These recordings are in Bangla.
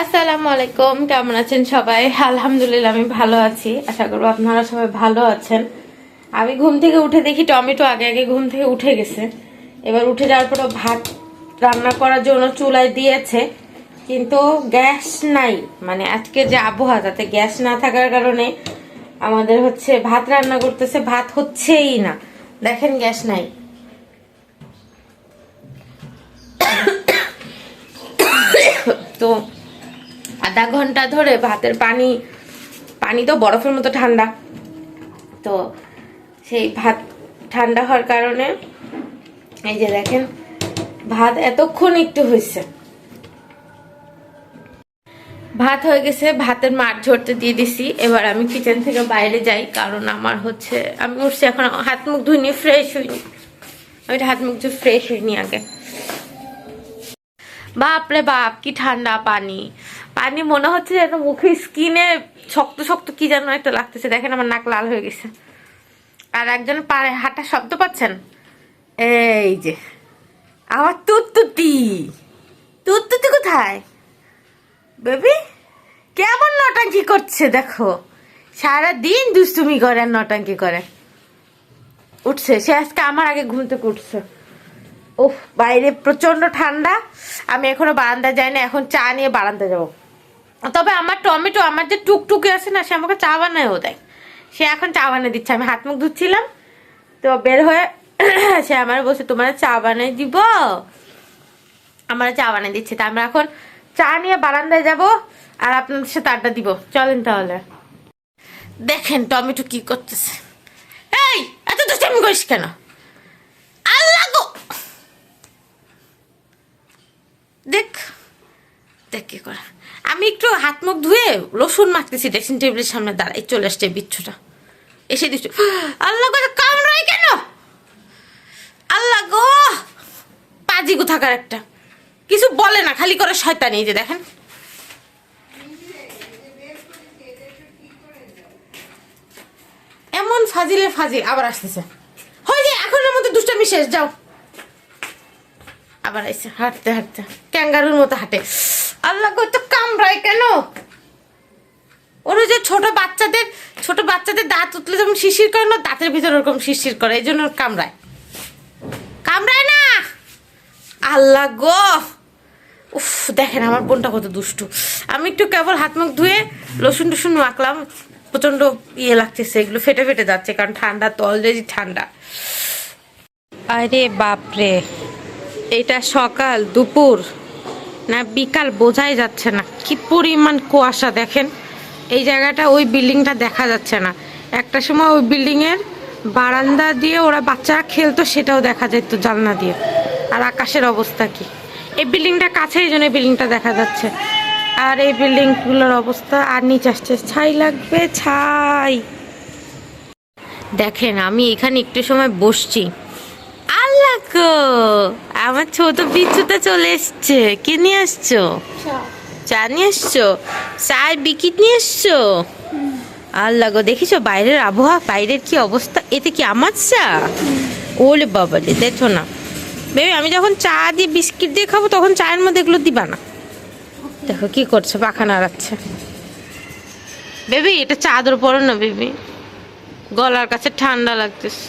আসসালামু আলাইকুম কেমন আছেন সবাই? আলহামদুলিল্লাহ, আমি ভালো আছি। আশা করব আপনারা সবাই ভালো আছেন। আমি ঘুম থেকে উঠে দেখি টমেটো আগে আগে ঘুম থেকে উঠে গেছে। এবার উঠে যাওয়ার পর ভাত রান্না করার জন্য চুলায় দিয়েছে। কিন্তু গ্যাস নাই। মানে আজকে যে আবহাওয়া তাতে গ্যাস না থাকার কারণে আমাদের হচ্ছে ভাত রান্না করতেছে, ভাত হচ্ছেই না। দেখেন গ্যাস নাই। তো আধা ঘণ্টা ধরে ভাতের পানি পানি তো বরফের মতো ঠান্ডা। তো সেই ভাত ঠান্ডা হওয়ার কারণে এই যে দেখেন, ভাত এতক্ষণ একটু হয়েছে ভাত হয়ে গেছে, ভাতের মাঠ ঝরতে দিয়ে দিছি। এবার আমি কিচেন থেকে বাইরে যাই, কারণ আমার হচ্ছে, আমি উঠছি এখন, হাত মুখ ধুইনি ফ্রেশ হইনি। আমি হাত মুখ ধুয়ে ফ্রেশ হইনি আগে। বাপরে বাপ, কি ঠান্ডা পানি। পানি মনে হচ্ছে যেন মুখে স্কিনে শক্ত শক্ত কি যেন একটা লাগতেছে। দেখেন আমার নাক লাল হয়ে গেছে। আর একজন পায়ে হাঁটা শব্দ পাচ্ছেন? এই যে, আমার তুত্তুতি। তুত্তুতি কোথায়? বেবি, কেমন নটাঙ্কি করছে দেখো। সারা দিন দুষ্টুমি করে নটাঙ্কি করে। উঠছে, সে আজকে আমার আগে ঘুম থেকে উঠছে। উফ, বাইরে প্রচণ্ড ঠান্ডা। আমি এখনও বারান্দায় যাই না এখন চা নিয়ে বারান্দায় যাব। তবে আমার টমেটো, আমার যে টুকটুকি আছে না, সে আমাকে চা বানায়ও দেয়। সে এখন চা বানিয়ে দিচ্ছে। আমি হাত মুখ ধুচ্ছিলাম, তো বের হয়ে সে আমার বসে তোমার চা বানিয়ে দিব? আমার চা বানিয়ে দিচ্ছে। তা আমরা এখন চা নিয়ে বারান্দায় যাব আর আপনাদের সাথে আড্ডা দিব। চলেন তাহলে। দেখেন টমেটো কি করতেছে। এই, এত দুষ্টামি করিস কেন আল্লাহ গো দেখ দেখ কি করে আমি একটু হাত মুখ ধুয়ে রসুন মাখতেছি ড্রেসিং টেবিলের সামনে, দাঁড়াই, চলে আসছে বিচ্ছুটা। এসে দিচ্ছ আল্লাহ গো কামড়াই কেন? আল্লাহ গো, পাজি কোথাকার একটা। কিছু বলে না, খালি করে শয়তানি যে দেখেন। এমন ফাজিলে ফাজিল আবার আসতেছে। হয়ে যায়, এখনের মতো দুষ্টামি শেষ, যাও। আবার আইসে হাঁটতে হাঁটতে, ক্যাঙ্গারুর মতো হাঁটে। আল্লাহ গো কামড়ায় কেন? ওর যে ছোট বাচ্চাদের ছোট বাচ্চাদের দাঁত উঠলে যেমন শিশির করে না, দাঁতের ভিতরে ওরকম শিশির করে, এই জন্য কামড়ায়। কামড়ায় না! আল্লাহ গো! উফ, দেখেন আমার বোনটা কত দুষ্টু। আমি একটু কেবল হাত মুখ ধুয়ে রসুন টসুন মাখলাম প্রচণ্ড ইয়ে লাগতেছে, এগুলো ফেটে ফেটে যাচ্ছে, কারণ ঠান্ডা তো অলরেডি ঠান্ডা। আরে বাপরে! এটা সকাল, দুপুর। না, বিকাল বোঝাই যাচ্ছে না। কি পরিমাণ কুয়াশা দেখেন। এই জায়গাটা ওই বিল্ডিংটা দেখা যাচ্ছে না। একটা সময় ওই বিল্ডিংয়ের বারান্দা দিয়ে ওরা বাচ্চারা খেলতো, সেটাও দেখা যেত জানলা দিয়ে। আর আকাশের অবস্থা কি? এই বিল্ডিংটা কাছে, এই জন্য বিল্ডিংটা দেখা যাচ্ছে। আর এই বিল্ডিংগুলোর অবস্থা, আর নিচে আসছে, ছাই লাগবে, ছাই। দেখেন, আমি এখানে একটু সময় বসছি। আল্লাহ আমার ছোট বিচ্ছুটা চলে এসছে। কে নিয়ে আসছো? চা নিয়ে এসছো চায় বিকিট নিয়ে এসছো আল্লাহ গো, দেখিছো বাইরের আবহাওয়া, বাইরের কি অবস্থা? এতে কি আমার চা? ওলে বাবা রে দেখো না। বেবি, আমি যখন চা দিয়ে বিস্কিট দিয়ে খাব, তখন চায়ের মধ্যে এগুলো দিবা না। দেখো কি করছে, পাখা নাড়াচ্ছে। বেবি, এটা চাদর পরো না, বেবি। গলার কাছে ঠান্ডা লাগতেছে।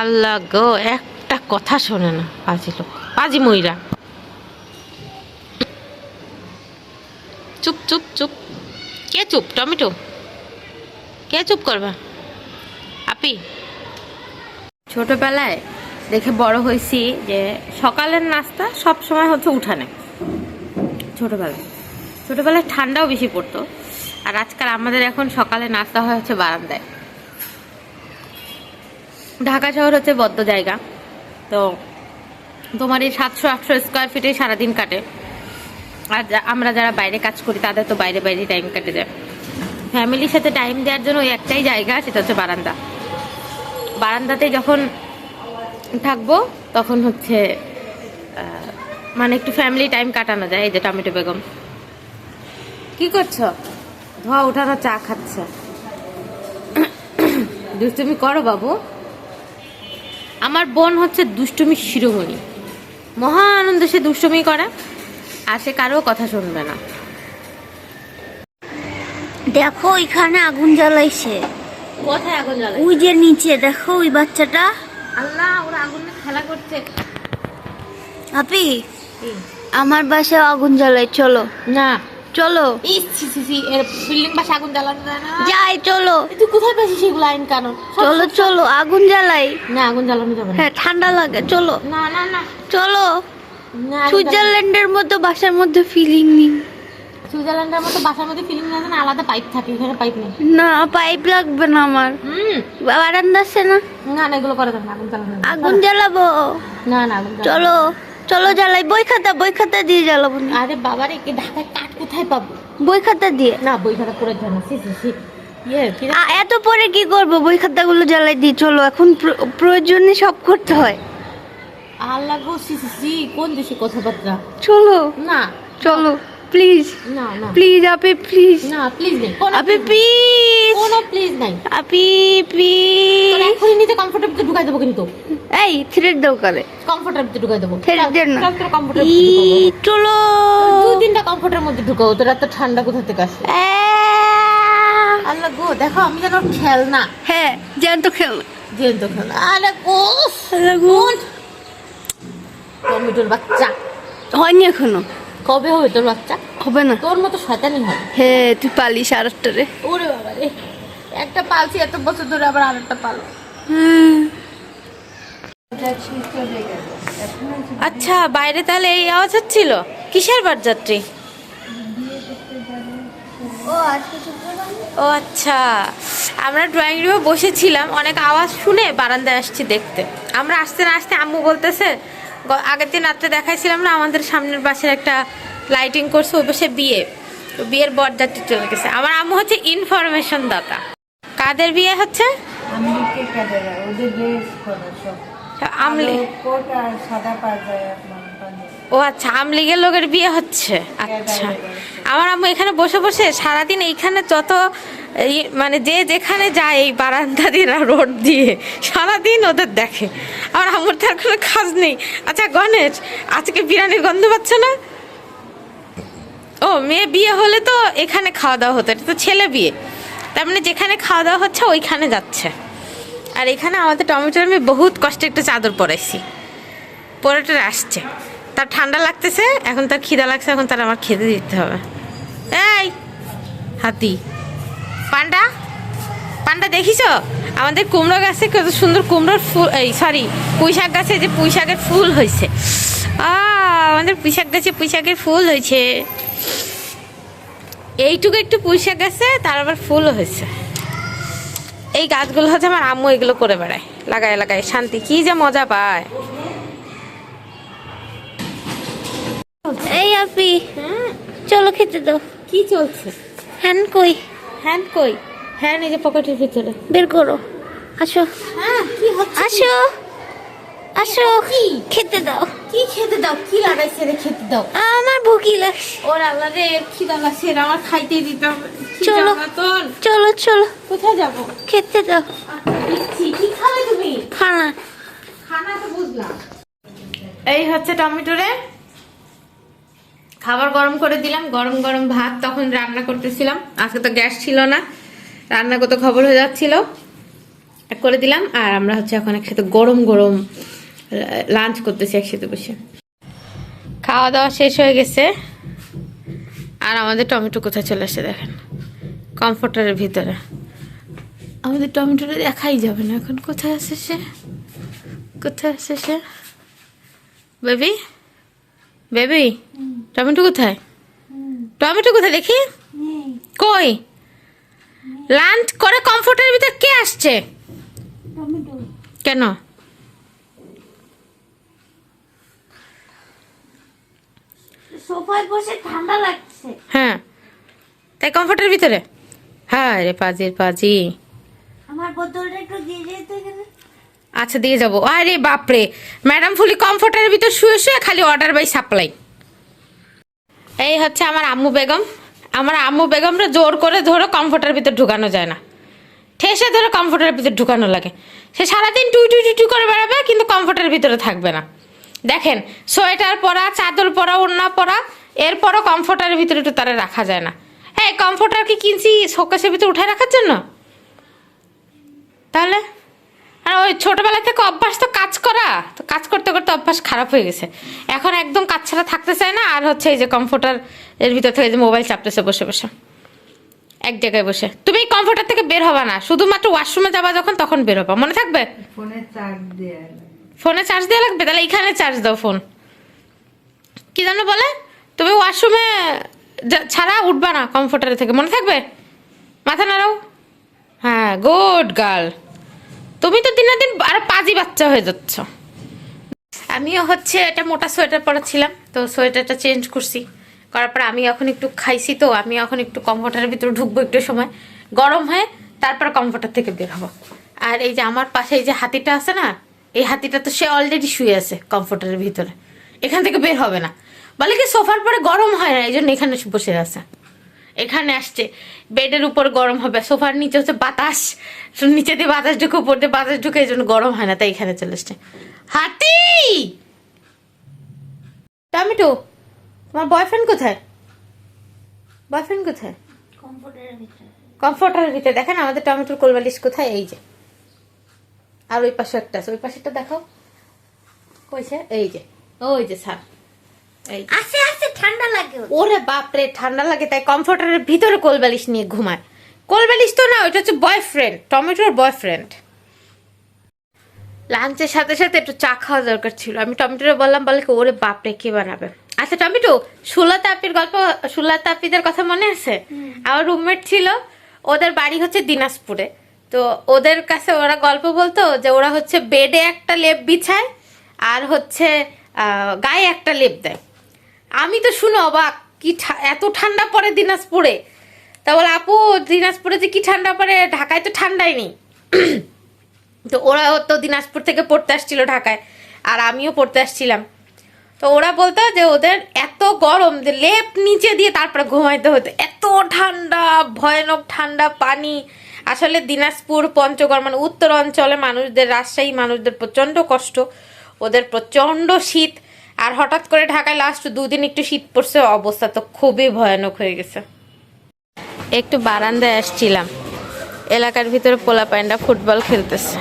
আল্লাহ গো একটা কথা শোনে না, পাজি লোক, পাজি ময়রা চুপ চুপ চুপ। কে চুপ? টমেটো? কে চুপ করবা? আপি? ছোটবেলায় দেখে বড় হয়েছি যে সকালের নাস্তা সব সময় হচ্ছে উঠানে, ছোটবেলায়। ছোটবেলায় ঠান্ডাও বেশি পড়তো, আর আজকাল আমাদের এখন সকালে নাস্তা হয় হচ্ছে বারান্দায়। ঢাকা শহর হচ্ছে বদ্ধ জায়গা। তো তোমার এই সাতশো, আটশো স্কোয়ার ফিটে সারাদিন কাটে। আর আমরা যারা বাইরে কাজ করি, তাদের তো বাইরে বাইরে টাইম কাটে যায়। ফ্যামিলির সাথে টাইম দেওয়ার জন্য ওই একটাই জায়গা, সেটা হচ্ছে বারান্দা। বারান্দাতে যখন থাকব, তখন হচ্ছে মানে একটু ফ্যামিলি টাইম কাটানো যায়, এই যে টমেটো বেগম। কি করছ? ধোয়া, উঠানো, চা খাচ্ছে। দুষ্টুমি করো বাবু। আমার বোন হচ্ছে দুষ্টুমি শিরোমণি। মহা আনন্দে সে দুষ্টুমি করে আর সে কারও কথা শুনবে না। দেখো এখানে আগুন জ্বালাইছে। কোথায় আগুন জ্বালাই ওই যে নিচে দেখো ওই বাচ্চাটা। আল্লাহ ওরা আগুনে খেলা করছে। আপি আমার বাসায় আগুন জ্বালাই চলো। না। চলো। বিল্ডিং আগুন জ্বালানো যায় না। যাই চলো। তুই কোথায় পেয়েছিস সেগুলো আইন কানুন? চলো চলো আগুন জ্বালাই। না আগুন জ্বালানো যাবে হ্যাঁ ঠান্ডা লাগে চলো। না না না। চলো। না সুইজারল্যান্ডের মতো বাসার মধ্যে ফিলিং নেই। সুইজারল্যান্ডের মতো বাসার মধ্যে ফিলিং না জানা আলাদা পাইপ থাকে এখানে পাইপ নেই। না পাইপ লাগবে না আমার। বারান্দা আছে না? না না এগুলো করা যাবে না আগুন জ্বালানো আগুন জ্বালাবো। না না আগুন চলো চলো জ্বালাই বই খাতা বই খাতা দিয়ে জ্বালাবো। না। আরে বাবারে কি ঢাকায় কোথায় পাবো? বই খাতা দিয়ে। না বই খাতা পড়ে যায় না সি সি সি। ইয়ে এত পরে কি করব? বই খাতাগুলো জ্বালাই দিই চলো এখন প্র- প্রয়োজনে সব করতে হয়। আল্লাহ গো সি সি সি কোন দেশে কথাবার্তা? চলো। না চলো। প্লিজ প্লিজ আপি প্লিজ না প্লিজ নেই। কোনো আপি প্লিজ কোনো প্লিজ নাই। আপি তোর প্লিজ এখনই নিতে কমফোর্টের ভিতরে ঢুকাই দেবো কিন্তু। এই থ্রেড দোকানে কমফোর্টের ভিতরে ঢুকাই দেবো। থ্রেড দেন না। চল তোর কমফোর্টের ই ভিতরে চলো দুই তিনটা কমফোর্টের মধ্যে তোর এত ঠান্ডা কোথা থেকে আসে? আল্লাহ গো দেখো আমি যেন খেলনা। হ্যাঁ জ্যান্ত খেল। জেন্ত খেলনা। আরে গো গুড টমেটোর বাচ্চা। হয়নি এখনও। কবে হবে তোর বাচ্চা? হবে না। তোর মতো শয়তানি হবে। হ্যাঁ তুই পালিস আর একটা রে। ওরে বাবা রে। একটা পালছি এত বছর ধরে আবার আরেকটা পালো। আচ্ছা বাইরে তাহলে এই আওয়াজ হচ্ছিল? কিসের বারযাত্রী? ও ও আচ্ছা। আমরা ড্রয়িং রুমে বসেছিলাম অনেক আওয়াজ শুনে বারান্দায় আসছি দেখতে। আমরা আসতে না আসতে আম্মু বলতেছে আগের দিন রাত্রে দেখাইছিলাম না আমাদের সামনের পাশের একটা লাইটিং করছে ওই পাশে বিয়ে। তো বিয়ের বরযাত্রী চলে গেছে। আমার আম্মু হচ্ছে ইনফরমেশন দাতা। কাদের বিয়ে হচ্ছে? আমলি ও আচ্ছা আমলিগের লোকের বিয়ে হচ্ছে। আচ্ছা। আমার আম্মু এখানে বসে বসে সারাদিন এইখানে যত এই মানে যে যেখানে যায় এই বারান্দা দিয়ে রোড দিয়ে, সারাদিন ওদের দেখে। আমার আম্মুর তার কোনো কাজ নেই। আচ্ছা গণেশ, আজকে বিরিয়ানির গন্ধ পাচ্ছে না? ও, মেয়ে বিয়ে হলে তো এখানে খাওয়া দাওয়া হতো, এটা তো ছেলে বিয়ে। তার মানে যেখানে খাওয়া দাওয়া হচ্ছে, ওইখানে যাচ্ছে। আর এখানে আমাদের টমেটোর আমি বহুত কষ্টে একটা চাদর পরাইছি। পরেটা আসছে। তার ঠান্ডা লাগতেছে, এখন তার খিদা লাগছে, এখন তার আমার খেতে দিতে হবে। এই, হাতি। পান্ডা পান্ডা দেখিস আমাদের কুমড়ো গাছে কত সুন্দর কুমড়োর ফুল, এই সরি পুঁই শাক গাছে যে পুঁই শাকের ফুল হয়েছে। আমাদের পুঁই শাক গাছে পুঁই শাকের ফুল হয়েছে। এইটুকু একটু পুঁই শাক গাছে, তার আবার ফুল হয়েছে। এই গাছগুলো হচ্ছে আমার আম্মু এগুলো করে বেড়ায়, লাগায় লাগায়, শান্তি, কি যে মজা পায়। এই আপি চলো খেতে দাও। কি চলছে? হ্যান কই? হ্যান্ড কই? হ্যান্ড এই যে পকেটের ভিতরে। বের করো। আসো। হ্যাঁ কি আসো। আসো? খেতে দাও। কি খেতে দাও? কি লাগাইছে রে খেতে দাও? আমার ভুকি লাগছে। ওর আল্লাহ রে খিদা লাগছে আমার খাইতে দিতে হবে। চলো। চলো চলো। কোথায় যাব? খেতে দাও। কি খাবে তুমি? খানা। খানা তো বুঝলাম। এই হচ্ছে টমেটো রে। খাবার গরম করে দিলাম, গরম গরম ভাত তখন রান্না করতেছিলাম। আজকে তো গ্যাস ছিল না রান্না কত খবর হয়ে যাচ্ছিল। করে দিলাম, আর আমরা হচ্ছে এখন একসাথে গরম গরম লাঞ্চ করতেছি একসাথে বসে। খাওয়া দাওয়া শেষ হয়ে গেছে। আর আমাদের টমেটো কোথায় চলে আসছে দেখেন কমফোর্টারের ভিতরে। আমাদের টমেটোটা দেখাই যাবে না, এখন কোথায় আছে সে? কোথায় আছে সে? বেবি? বেবি টমেটো কোথায়? টমেটো কোথায় দেখি? কই? লাঞ্চ করে কমফোর্টের ভিতর কে আসছে? কেন? সোফায় বসে ঠান্ডা লাগছে। হ্যাঁ। তাই কমফোর্টের ভিতরে? হ্যাঁ রে পাজির পাজি। আমার বোতলটা আচ্ছা দিয়ে যাব। আরে বাপরে। ম্যাডাম ফুলি কমফোর্টের ভিতর শুয়ে শুয়ে খালি অর্ডার বাই সাপ্লাই এই হচ্ছে আমার আম্মু বেগম। আমার আম্মু বেগমরা জোর করে ধরো কমফোর্টের ভিতর ঢুকানো যায় না। ঠেসে ধরে কমফোর্টের ভিতর ঢুকানো লাগে। সে সারাদিন টুই টুই টুই করে বেড়াবে, কিন্তু কমফোর্টের ভিতরে থাকবে না। দেখেন, সোয়েটার পরা, চাদর পরা, ওড়না পরা, এরপরও কমফোর্টের ভিতরে একটু তারা রাখা যায় না। হ্যাঁ কমফোর্টার কি কিনছি শোকেসের ভিতরে উঠে রাখার জন্য? তাহলে আর ওই ছোটবেলা থেকে অভ্যাস তো কাজ করা। তো কাজ করতে করতে অভ্যাস খারাপ হয়ে গেছে। এখন একদম কাজ ছাড়া থাকতে চায় না আর হচ্ছে এই যে কমফোর্টার এর ভিতর থেকে যে মোবাইল চাপতেছে বসে বসে। এক জায়গায় বসে। তুমি এই কমফোর্টার থেকে বের হবা না। শুধুমাত্র ওয়াশরুমে যাবা যখন তখন বের হবা। মনে থাকবে? ফোনে চার্জ দেয়া ফোনে চার্জ দেওয়া লাগবে? তাহলে এখানে চার্জ দাও ফোন কি জানো বলে? তুমি ওয়াশরুমে ছাড়া উঠবা না কমফোর্টার থেকে। মনে থাকবে? মাথা নাড়াও। হ্যাঁ গুড গার্ল তুমি তো দিনে দিন আরও পাজি বাচ্চা হয়ে যাচ্ছ। আমিও হচ্ছে একটা মোটা সোয়েটার পরেছিলাম তো সোয়েটারটা চেঞ্জ করছি। করার পর আমি এখন একটু খাইছি তো, আমি এখন একটু কমফোর্টারের ভিতরে ঢুকবো একটু সময়। গরম হয়ে তারপর কমফোর্টার থেকে বের হব। আর এই যে আমার পাশে এই যে হাতিটা আছে না, এই হাতিটা তো সে অলরেডি শুয়ে আছে কমফোর্টারের ভিতরে। এখান থেকে বের হবে না। বলে কি, সোফার পরে গরম হয় না এই জন্য এখানে বসে আছে। এখানে আসছে। বেডের উপর গরম হবে। সোফার নিচে হচ্ছে বাতাস। নিচে দিয়ে বাতাস ঢুকে উপর দিয়ে বাতাস ঢুকে এই জন্য গরম হয় না তাই এখানে চলে আসছে হাতি! টমেটো তোমার বয়ফ্রেন্ড কোথায়? বয়ফ্রেন্ড কোথায়? কমফোর্টারের ভিতরে। দেখেন আমাদের টমেটোর কোলবালিশ কোথায়? এই যে। আর ওই পাশে একটা আছে। ওই পাশেটা দেখাও। কইছে? এই যে। ওই যে স্যার। এই যে। ঠান্ডা লাগে ওর। ওরে বাপরে ঠান্ডা লাগে তাই কমফোর্টারের ভিতরে কোলবালিশ নিয়ে ঘুমায়। কোলবালিশ তো না ওইটা হচ্ছে বয়ফ্রেন্ড টমেটোর বয়ফ্রেন্ড লাঞ্চের সাথে সাথে একটু চা খাওয়া দরকার ছিল। আমি টমেটোরে বললাম বলে কি, ওরে বাপরে কে বানাবে? আচ্ছা টমেটো সুলা তাপির গল্প সুলা তাপিদের কথা মনে আছে? আমার রুমমেট ছিল ওদের বাড়ি হচ্ছে দিনাজপুরে। তো ওদের কাছে ওরা গল্প বলতো যে ওরা হচ্ছে বেডে একটা লেপ বিছায় আর হচ্ছে গায়ে একটা লেপ দেয়। আমি তো শুনো অবাক, কি এত ঠান্ডা পড়ে দিনাজপুরে। তা বলে, আপু, দিনাজপুরে যে কি ঠান্ডা পড়ে, ঢাকায় তো ঠান্ডাই নেই। তো ওরা তো দিনাজপুর থেকে পড়তে আসছিল ঢাকায়, আর আমিও পড়তে আসছিলাম। তো ওরা বলতো যে ওদের এত গরম, যে লেপ নিচে দিয়ে তারপরে ঘুমাইতে হতো। এত ঠান্ডা, ভয়ানক ঠান্ডা পানি। আসলে দিনাজপুর পঞ্চগড় মানে উত্তর অঞ্চলে মানুষদের, রাজশাহী মানুষদের প্রচণ্ড কষ্ট। ওদের প্রচণ্ড শীত। আর হঠাৎ করে ঢাকায় লাস্ট দুদিন একটু শীত পড়ছে অবস্থা তো খুবই ভয়ানক হয়ে গেছে। একটু বারান্দায় আসছিলাম। এলাকার ভিতরে পোলা পাইন্ডা ফুটবল খেলতেছে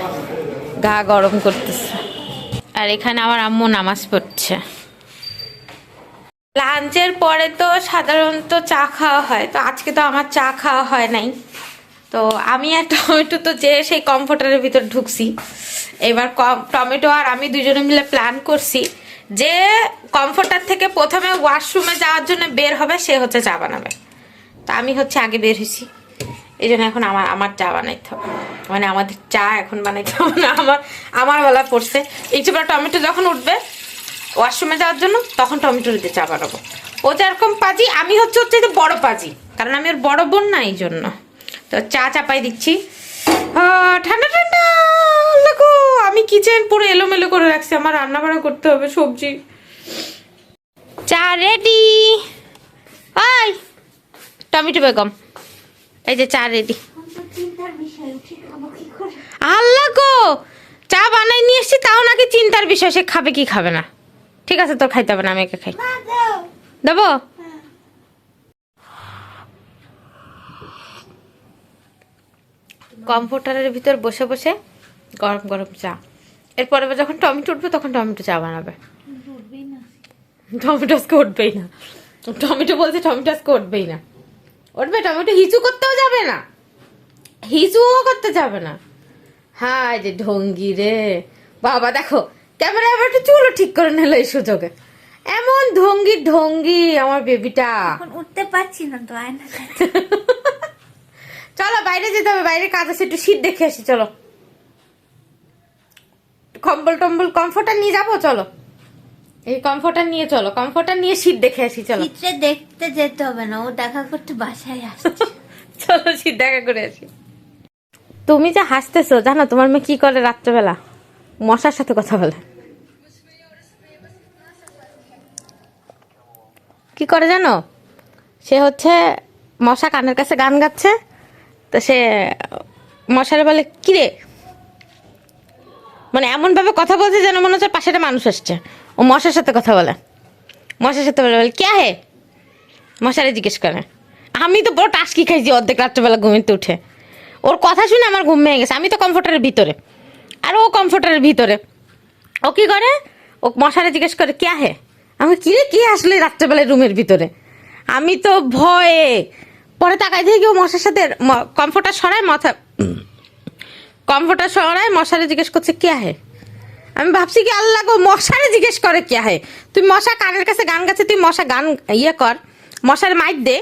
গা গরম করতেছে। আর এখানে আমার আম্মু নামাজ পড়ছে। লাঞ্চের পরে তো সাধারণত চা খাওয়া হয় তো আজকে তো আমার চা খাওয়া হয় নাই। তো আমি আর টমেটো তো যে সেই কমফোর্টারের ভিতর ঢুকছি। এবার কম টমেটো আর আমি দুজনে মিলে প্ল্যান করছি। যে কমফোর্টার থেকে প্রথমে ওয়াশরুমে যাওয়ার জন্য বের হবে, সে হচ্ছে চা বানাবে। তা আমি হচ্ছে আগে বের হয়েছি। এই জন্য এখন আমার আমার চা বানাইতে হবে। মানে আমাদের চা এখন বানাইতে হবে না, আমার আমার বেলা পড়ছে। একটু পর টমেটো যখন উঠবে ওয়াশরুমে যাওয়ার জন্য, তখন টমেটো দিয়ে চা বানাবো। ও যেরকম পাজি, আমি হচ্ছে হচ্ছে যে বড় পাজি, কারণ আমি ওর বড় বোন না এই জন্য তো চা চাপাই দিচ্ছি। ঠান্ডা ঠান্ডা। আমি কিচেন পুরো এলোমেলো করে রাখছি আমার রান্না বান্না করতে হবে সবজি। চা রেডি ওই টমেটো বেগম। এই যে চা রেডি আল্লাহ গো চা বানাই নিয়ে এসছি তাও নাকি চিন্তার বিষয় সে খাবে কি খাবে না। ঠিক আছে তোর খাইতে হবে না আমি একে খাই। দেবো? কম্পিউটারের ভিতর বসে বসে গরম গরম চা। এরপরে আবার যখন টমেটো উঠবে তখন টমেটো চা বানাবে। টমেটো আজকে উঠবেই না। টমেটো বলছে টমেটো আজকে উঠবেই না। উঠবে টমেটো হিচু করতেও যাবে না। হিচুও করতে যাবে না। হায় যে ঢঙ্গি রে। বাবা দেখো ক্যামেরা এবার একটু চুলও ঠিক করে নিল এই সুযোগে। এমন ঢঙ্গি ঢঙ্গি আমার বেবিটা। উঠতে পারছি না তো আয়না চলো বাইরে যেতে হবে বাইরে কাজ আছে একটু শীত দেখে আসি চলো। কম্বল টম্বল কমফোর্টার নিয়ে যাব চলো। এই কমফোর্টার নিয়ে চলো কমফোর্টার নিয়ে শীত দেখে আসি চলো। চিত্রে দেখতে যেতে হবে না ও দেখা করতে বাসায় আসছে। চলো শীত দেখা করে আসি। তুমি যে হাসতেছো জানো তোমার মেয়ে কি করে রাত্রেবেলা? মশার সাথে কথা বলে। কি করে জানো? সে হচ্ছে মশা কানের কাছে গান গাচ্ছে তো সে মশারে বলে কিরে মানে এমন ভাবে কথা বলছে যেন মনে হচ্ছে পাশে একটা মানুষ আসছে। ও মশার সাথে কথা বলে। মশার সাথে বলে বলে, কে হে মশারে জিজ্ঞেস করে। আমি তো বড় টাস্কি খাইছি অর্ধেক রাত্রেবেলা ঘুমিতে উঠে। ওর কথা শুনে আমার ঘুম ভেঙে গেছে। আমি তো কমফোর্টারের ভিতরে। আর ও কমফোর্টারের ভিতরে। ও কি করে? ও মশারে জিজ্ঞেস করে, কে হে আমি কি রে, কি আসলে রাত্রেবেলায় রুমের ভিতরে? আমি তো ভয়ে। পরে তাকাই দেখি ও মশার সাথে কমফোর্টার সরায় মাথা কমফোর্টার সরায় মশারে জিজ্ঞেস করছে কে হে আমি ভাবছি কি আল্লাহ গো মশারে জিজ্ঞেস করে কে হে তুই মশা কানের কাছে গান গাছে তুই মশা গান ইয়ে কর মশার মাইট দে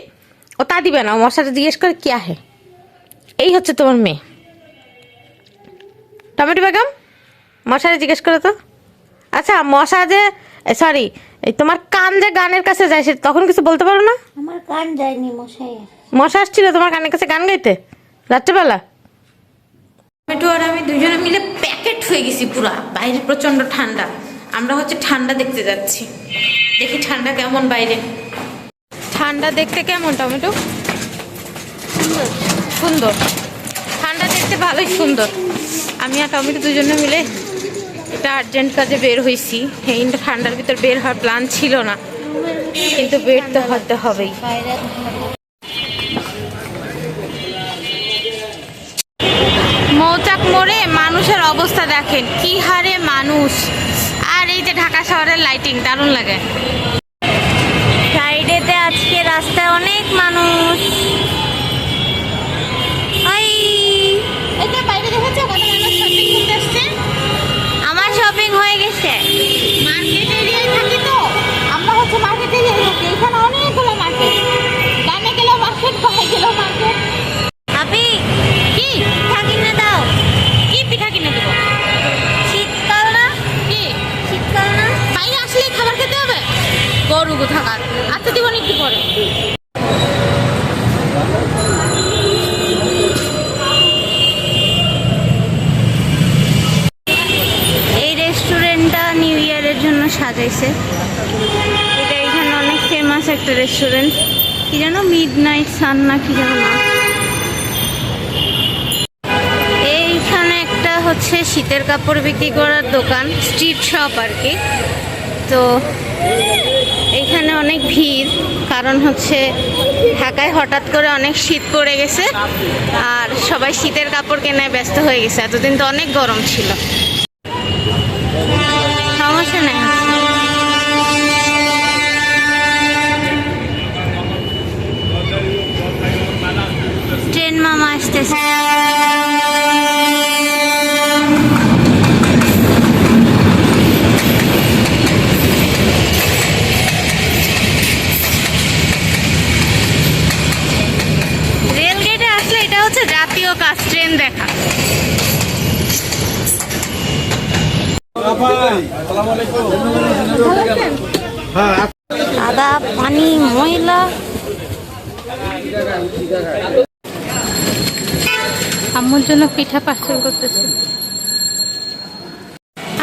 ও তা দিবে না। মশারে জিজ্ঞেস করে কে হে এই হচ্ছে তোমার মেয়ে। টমেটো বেগম? মশারে জিজ্ঞেস করে তো। আচ্ছা মশা যে সরি এই তোমার কান যে গানের কাছে যায় সে তখন কিছু বলতে পারো না? আমার কান যায়নি মশাই মশা আসছিল তোমার কানের কাছে গান গাইতে? রাত্রেবেলা? টমেটো আর আমি দুজনে মিলে প্যাকেট হয়ে গেছি পুরা। বাইরে প্রচণ্ড ঠান্ডা। আমরা হচ্ছে ঠান্ডা দেখতে যাচ্ছি। দেখি ঠান্ডা কেমন বাইরে। ঠান্ডা দেখতে কেমন, টমেটো? সুন্দর। ঠান্ডা দেখতে ভালোই সুন্দর। আমি আর টমেটো দুজনে মিলে এটা আর্জেন্ট কাজে বের হয়েছি। এই ঠান্ডার ভিতর বের হওয়ার প্ল্যান ছিল না। কিন্তু বের তো হতে হবেই। দেখেন কি হারে মানুষ। আর এই যে ঢাকা শহরের লাইটিং দারুণ লাগে। ফ্রাইডেতে আজকে রাস্তায় অনেক মানুষ। ওই এটা বাইরে দেখেছ কত মানুষ শপিং করতে আসছে? আমার শপিং হয়ে গেছে। মার্কেট এরিয়ায় থাকি তো। আমরা হচ্ছে মার্কেট এরিয়ায় থাকি এখানে অনেকগুলো মার্কেট ডানে গেলেও মার্কেট বামে গেলেও মার্কেট গরু থাকার আচ্ছা দিব একটু পরে। এই রেস্টুরেন্টটা নিউ ইয়ারের জন্য সাজাইছে। এটা এখানে অনেক ফেমাস একটা রেস্টুরেন্ট কি যেন মিড নাইট সান না কি যেন না? হচ্ছে শীতের কাপড় বিক্রি করার দোকান স্ট্রিট শপ আর কি। তো এখানে অনেক ভিড়, কারণ হচ্ছে ঢাকায় হঠাৎ করে অনেক শীত পড়ে গেছে আর সবাই শীতের কাপড় কেনায় ব্যস্ত হয়ে গেছে। এতদিন তো অনেক গরম ছিল সমস্যা নেই ট্রেন মামা আসতেছে রেলগেটে আসলে এটা হচ্ছে জাতীয় কাজ ট্রেন দেখা সাদা পানি, ময়লা। আম্মুর জন্য পিঠা পার্সেল করতেছি।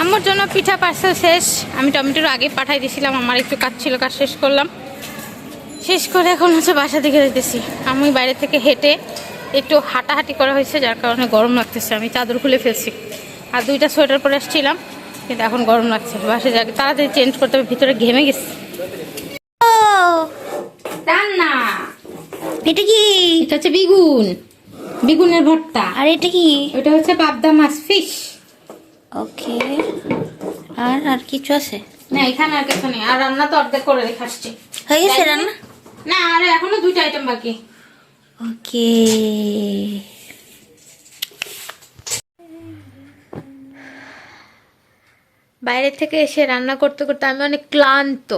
আম্মুর জন্য পিঠা পার্সেল শেষ। আমি টমেটোর আগে পাঠাই দিয়েছিলাম আমার একটু কাজ ছিল, কাজ শেষ করলাম। শেষ করে এখন হচ্ছে বাসা দিকে যেতেছি আমি বাইরে থেকে হেঁটে একটু হাঁটাহাঁটি করা হয়েছে, যার কারণে গরম লাগতেছে। আমি চাদর খুলে ফেলছি। আর দুইটা সোয়েটার পরে আসছিলাম। কিন্তু এখন গরম লাগছে বাসে যাকে তাড়াতাড়ি চেঞ্জ করতে হবে ভিতরে ঘেমে গেছে। রান্না। এটা কি? এটা হচ্ছে বেগুন বেগুনের ভর্তা। আর এটা কি? ওটা হচ্ছে পাবদা মাছ ফিশ ওকে আর আর কিছু আছে? না এখানে আর কিছু নেই আর রান্না তো অর্ধেক করে রেখে আসছি। হয়ে গেছে রান্না? না আর এখনও দুইটা আইটেম বাকি। ওকে। বাইরে থেকে এসে রান্না করতে করতে আমি অনেক ক্লান্ত।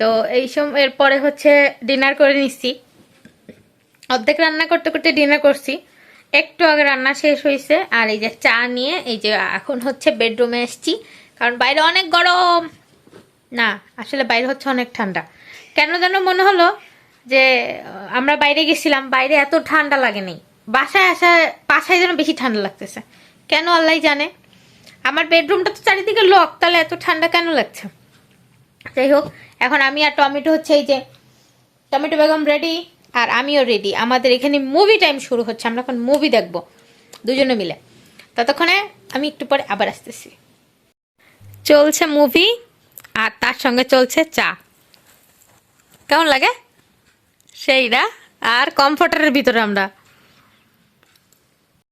তো এই সময় এরপরে হচ্ছে ডিনার করে নিচ্ছি অর্ধেক রান্না করতে করতে ডিনার করছি। একটু আগে রান্না শেষ হয়েছে আর এই যে চা নিয়ে, এই যে এখন হচ্ছে বেডরুমে এসছি। কারণ বাইরে অনেক গরম। না, আসলে বাইরে হচ্ছে অনেক ঠান্ডা। কেন যেন মনে হলো যে, আমরা বাইরে গেছিলাম, বাইরে এত ঠান্ডা লাগেনি। বাসায় আসা বাসায় যেন বেশি ঠান্ডা লাগতেছে। কেন আল্লাহ জানে। আমার বেডরুমটা তো চারিদিকে লক তাহলে এত ঠান্ডা কেন লাগছে? যাই হোক, এখন আমি আর টমেটো হচ্ছে এই যে টমেটো বেগম রেডি আর আমিও রেডি আমাদের এখানে মুভি টাইম শুরু হচ্ছে, আমরা এখন মুভি দেখব, দুজনে মিলে। ততক্ষণে আমি একটু পরে আবার আসতেছি। চলছে মুভি আর তার সঙ্গে চলছে চা। কেমন লাগে? সেই না আর কমফোর্টারের ভিতরে আমরা।